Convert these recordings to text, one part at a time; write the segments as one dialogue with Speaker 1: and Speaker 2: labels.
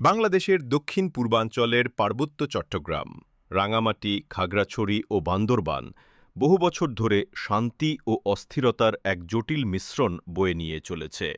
Speaker 1: বাংলাদেশের দক্ষিণ পূর্বাঞ্চলের পার্বত্য চট্টগ্রাম, রাঙামাটি, খাগড়াছড়ি ও বান্দরবান বহু বছর ধরে শান্তি ও অস্থিরতার এক জটিল মিশ্রণ বয়ে নিয়ে চলেছে।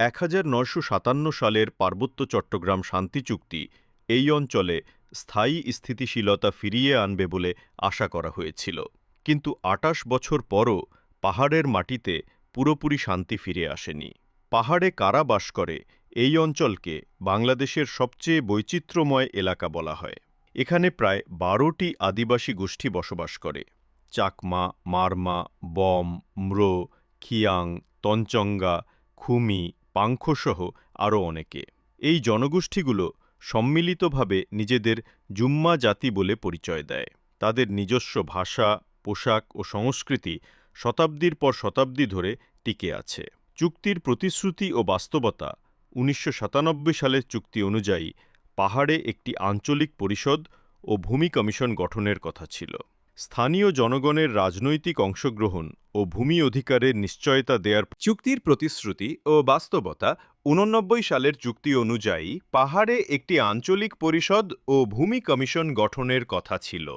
Speaker 1: এক হাজার নয়শো সাতান্ন সালের পার্বত্য চট্টগ্রাম শান্তি চুক্তি এই অঞ্চলে স্থায়ী স্থিতিশীলতা ফিরিয়ে আনবে বলে আশা করা হয়েছিল। কিন্তু আটাশ বছর পরও পাহাড়ের মাটিতে পুরোপুরি শান্তি ফিরে আসেনি। পাহাড়ে কারা বাস করে এই অঞ্চলকে বাংলাদেশের সবচেয়ে বৈচিত্র্যময় এলাকা বলা হয়। এখানে প্রায় বারোটি আদিবাসী গোষ্ঠী বসবাস করে। চাকমা, মারমা, বম, ম্রো, খিয়াং, তঞ্চঙ্গা, খুমি, পাংখসহ আরও অনেকে। এই জনগোষ্ঠীগুলো সম্মিলিতভাবে নিজেদের জুম্মা জাতি বলে পরিচয় দেয়। তাদের নিজস্ব ভাষা, পোশাক ও সংস্কৃতি শতাব্দীর পর শতাব্দী ধরে টিকে আছে। চুক্তির প্রতিশ্রুতি ও বাস্তবতা উনিশশো সাতানব্বই সালের চুক্তি অনুযায়ী পাহাড়ে একটি আঞ্চলিক পরিষদ ও ভূমি কমিশন গঠনের কথা ছিল। স্থানীয় জনগণের রাজনৈতিক অংশগ্রহণ ও ভূমি অধিকারের নিশ্চয়তা দেয়ার চুক্তির প্রতিশ্রুতি ও বাস্তবতা উননব্বই সালের চুক্তি অনুযায়ী পাহাড়ে একটি আঞ্চলিক পরিষদ ও ভূমি কমিশন গঠনের কথা ছিল।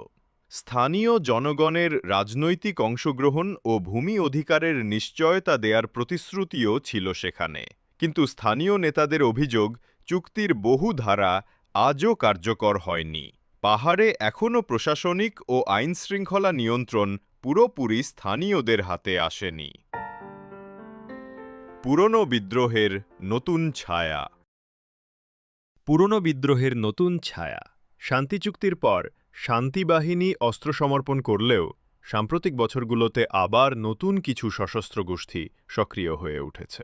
Speaker 1: স্থানীয় জনগণের রাজনৈতিক অংশগ্রহণ ও ভূমি অধিকারের নিশ্চয়তা দেয়ার প্রতিশ্রুতিও ছিল সেখানে। কিন্তু স্থানীয় নেতাদের অভিযোগ, চুক্তির বহু ধারা আজও কার্যকর হয়নি। পাহাড়ে এখনও প্রশাসনিক ও আইনশৃঙ্খলা নিয়ন্ত্রণ পুরোপুরি স্থানীয়দের হাতে আসেনি। পুরনো বিদ্রোহের নতুন ছায়া। পুরনো বিদ্রোহের নতুন ছায়া। শান্তি চুক্তির পর শান্তি বাহিনী অস্ত্র সমর্পণ করলেও সাম্প্রতিক বছরগুলোতে আবার নতুন কিছু সশস্ত্র গোষ্ঠী সক্রিয় হয়ে উঠেছে।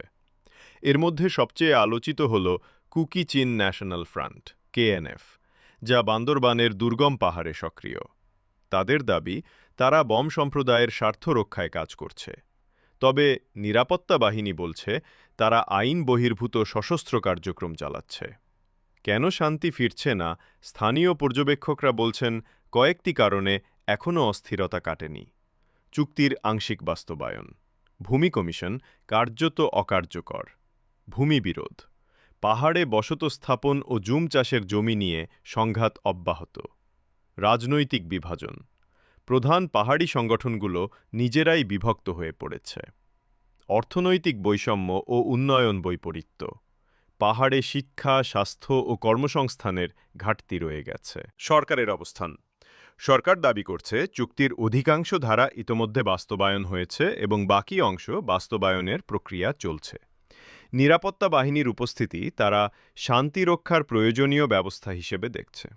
Speaker 1: এর মধ্যে সবচেয়ে আলোচিত হল কুকি চীন ন্যাশনাল ফ্রন্ট, কেএনএফ, যা বান্দরবানের দুর্গম পাহাড়ে সক্রিয়। তাদের দাবি, তারা বম সম্প্রদায়ের স্বার্থ রক্ষায় কাজ করছে। তবে নিরাপত্তা বাহিনী বলছে, তারা আইন বহির্ভূত সশস্ত্র কার্যক্রম চালাচ্ছে। কেন শান্তি ফিরছে না, স্থানীয় পর্যবেক্ষকরা বলছেন, কয়েকটি কারণে এখনও অস্থিরতা কাটেনি। চুক্তির আংশিক বাস্তবায়ন, ভূমি কমিশন কার্যত অকার্যকর। ভূমি বিরোধ। পাহাড়ে বসত স্থাপন ও জুম চাষের জমি নিয়ে সংঘাত অব্যাহত। রাজনৈতিক বিভাজন। প্রধান পাহাড়ি সংগঠনগুলো নিজেরাই বিভক্ত হয়ে পড়েছে। অর্থনৈতিক বৈষম্য ও উন্নয়ন বৈপরীত্য। পাহাড়ে শিক্ষা, স্বাস্থ্য ও কর্মসংস্থানের ঘাটতি রয়ে গেছে। সরকারের অবস্থান। সরকার দাবি করছে, চুক্তির অধিকাংশ ধারা ইতোমধ্যে বাস্তবায়ন হয়েছে এবং বাকি অংশ বাস্তবায়নের প্রক্রিয়া চলছে। নিরাপত্তা বাহিনীর উপস্থিতি তারা শান্তি রক্ষার প্রয়োজনীয় ব্যবস্থা হিসেবে দেখছে।